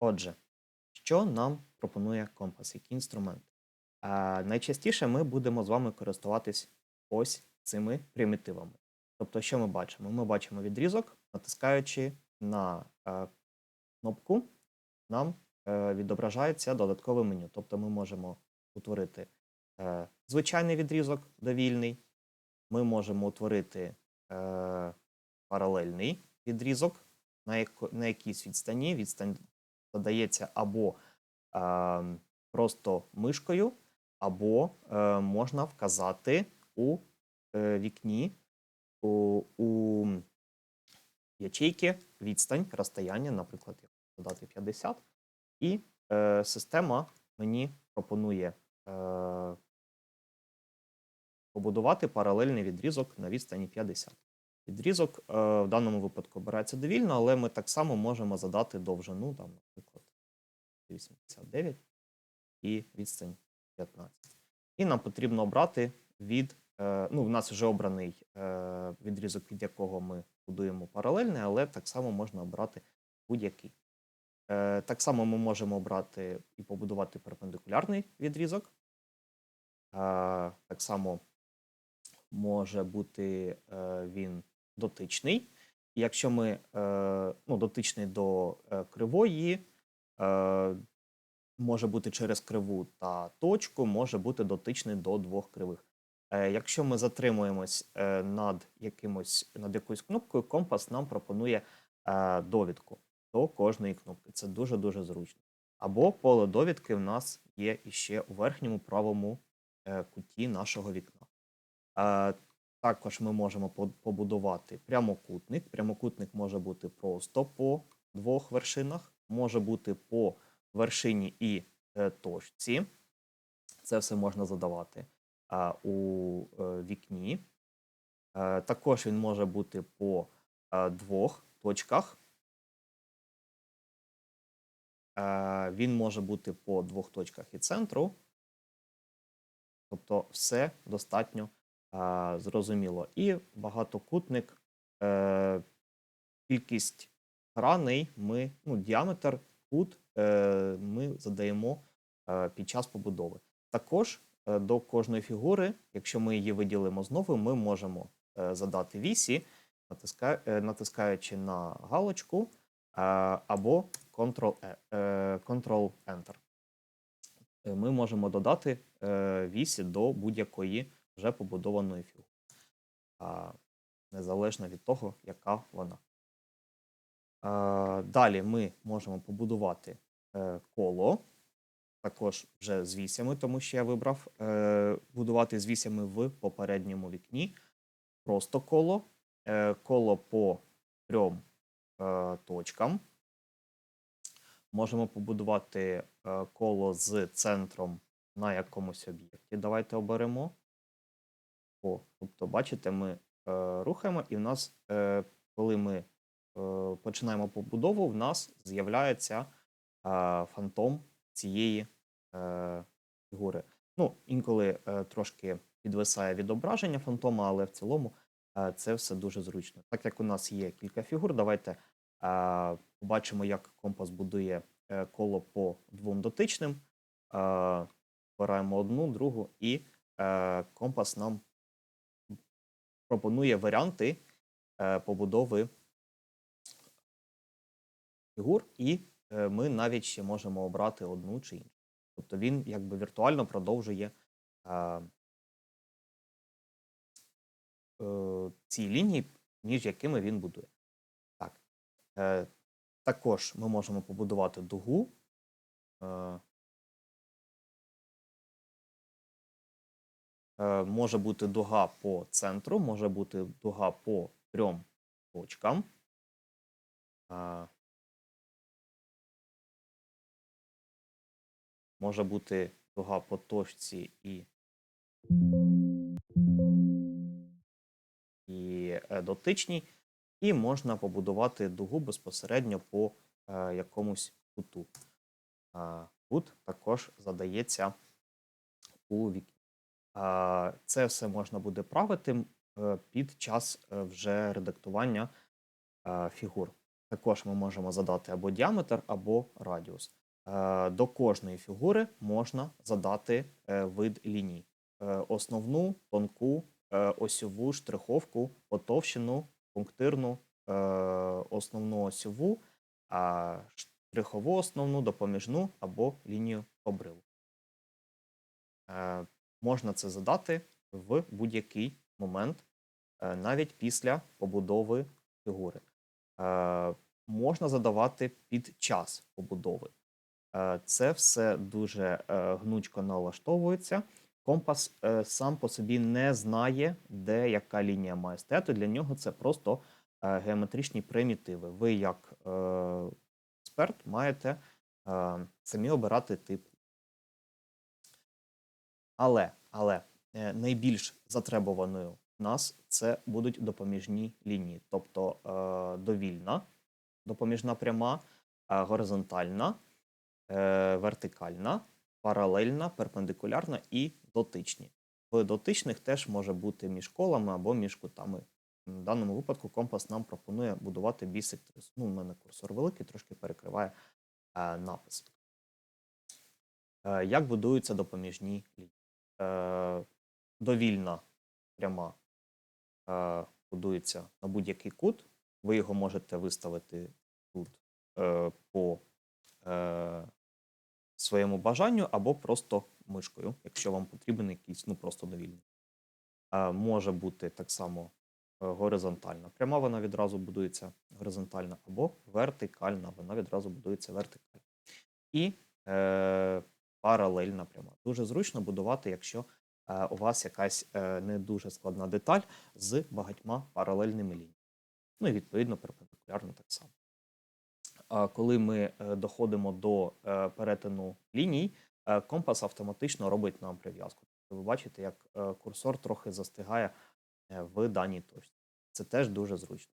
Отже, що нам пропонує компас, які інструменти? А, найчастіше ми будемо з вами користуватись ось цими примітивами. Тобто, що ми бачимо? Ми бачимо відрізок, натискаючи на е, кнопку, нам е, відображається додаткове меню. Тобто ми можемо утворити е, звичайний відрізок довільний, ми можемо утворити е, паралельний відрізок на, яко, на якійсь відстані. Відстань задається або е, просто мишкою, або е, можна вказати у е, вікні у, у ячейки відстань розстояння, наприклад, як додати 50, і е, система мені пропонує е, побудувати паралельний відрізок на відстані 50. Відрізок е, в даному випадку обирається довільно, але ми так само можемо задати довжину, там, наприклад, 89 і відстань 15. І нам потрібно обрати від, е, ну, в нас вже обраний е, відрізок, від якого ми будуємо паралельний, але так само можна обрати будь-який. Так само ми можемо обрати і побудувати перпендикулярний відрізок. Так само може бути він дотичний. Якщо ми е, ну, дотичний до е, кривої, е, може бути через криву та точку, може бути дотичний до двох кривих. Якщо ми затримуємось над, якимось, над якоюсь кнопкою, компас нам пропонує довідку до кожної кнопки. Це дуже-дуже зручно. Або поле довідки в нас є іще у верхньому правому куті нашого вікна. Також ми можемо побудувати прямокутник. Прямокутник може бути просто по двох вершинах, може бути по вершині і е, точці. Це все можна задавати у е, вікні. Е, також він може бути по двох точках. Він може бути по двох точках і центру. Тобто, все достатньо зрозуміло. І багатокутник, е, кількість граней ми, ну, діаметр, кут е, ми задаємо е, під час побудови. Також до кожної фігури, якщо ми її виділимо знову, ми можемо задати вісі, натиска, натискаючи на галочку або Ctrl-E, Ctrl-Enter. Ми можемо додати вісі до будь-якої вже побудованої фігури, незалежно від того, яка вона. Далі ми можемо побудувати е, коло, також вже з вісями, тому що я вибрав е, будувати з вісями в попередньому вікні. Просто коло, е, коло по трьом точкам. Можемо побудувати коло з центром на якомусь об'єкті. Давайте оберемо. О, тобто, бачите, ми е, рухаємо, і в нас, е, коли ми е, починаємо побудову, в нас з'являється е, фантом цієї е, фігури. Ну, інколи е, трошки підвисає відображення фантома, але в цілому е, це все дуже зручно. Так як у нас є кілька фігур, давайте е, побачимо, як компас будує е, коло по двом дотичним. Е, Обираємо одну, другу, і е, компас нам пропонує варіанти е, побудови фігур, і е, ми навіть ще можемо обрати одну чи іншу. Тобто він якби віртуально продовжує е, е, ці лінії, між якими він будує. Так. Е, також ми можемо побудувати дугу. Е, може бути дуга по центру, може бути дуга по трьом точкам. Е, Може бути дуга по точці і, і е, дотичній. І можна побудувати дугу безпосередньо по е, якомусь куту. Е, кут також задається у вікні. Це все можна буде правити е, під час е, вже редактування е, фігур. також ми можемо задати або діаметр, або радіус. До кожної фігури можна задати вид ліній. Основну, тонку, осьову, штриховку, потовщену, пунктирну, основну осьову, штрихову основну, допоміжну або лінію обриву. Можна це задати в будь-який момент, е, навіть після побудови фігури. Е, Можна задавати під час побудови. Е, Це все дуже гнучко налаштовується. Компас сам по собі не знає, де яка лінія має стояти. Для нього це просто геометричні примітиви. Ви, як експерт, маєте самі обирати тип. Але, але е, найбільш затребуваною в нас це будуть допоміжні лінії, тобто е, довільна, допоміжна пряма, е, горизонтальна, вертикальна, паралельна, перпендикулярна і дотичні. В дотичних теж може бути між колами або між кутами. В даному випадку компас нам пропонує будувати бісектрис. Ну, у мене курсор великий, трошки перекриває напис. Як будуються допоміжні лінії? Е, довільна пряма е, будується на будь-який кут. Ви його можете виставити тут е, по е, своєму бажанню або просто мишкою, якщо вам потрібен якийсь, ну просто довільний. Може бути так само горизонтальна. Пряма вона відразу будується горизонтальна, або вертикальна, вона відразу будується вертикальна. І паралельна пряма. Дуже зручно будувати, якщо е, у вас якась е, не дуже складна деталь з багатьма паралельними лініями. Ну і відповідно перпендикулярно так само. А коли ми е, доходимо до перетину ліній, компас автоматично робить нам прив'язку. Тобто Ви бачите, як курсор трохи застигає в даній точці. Це теж дуже зручно.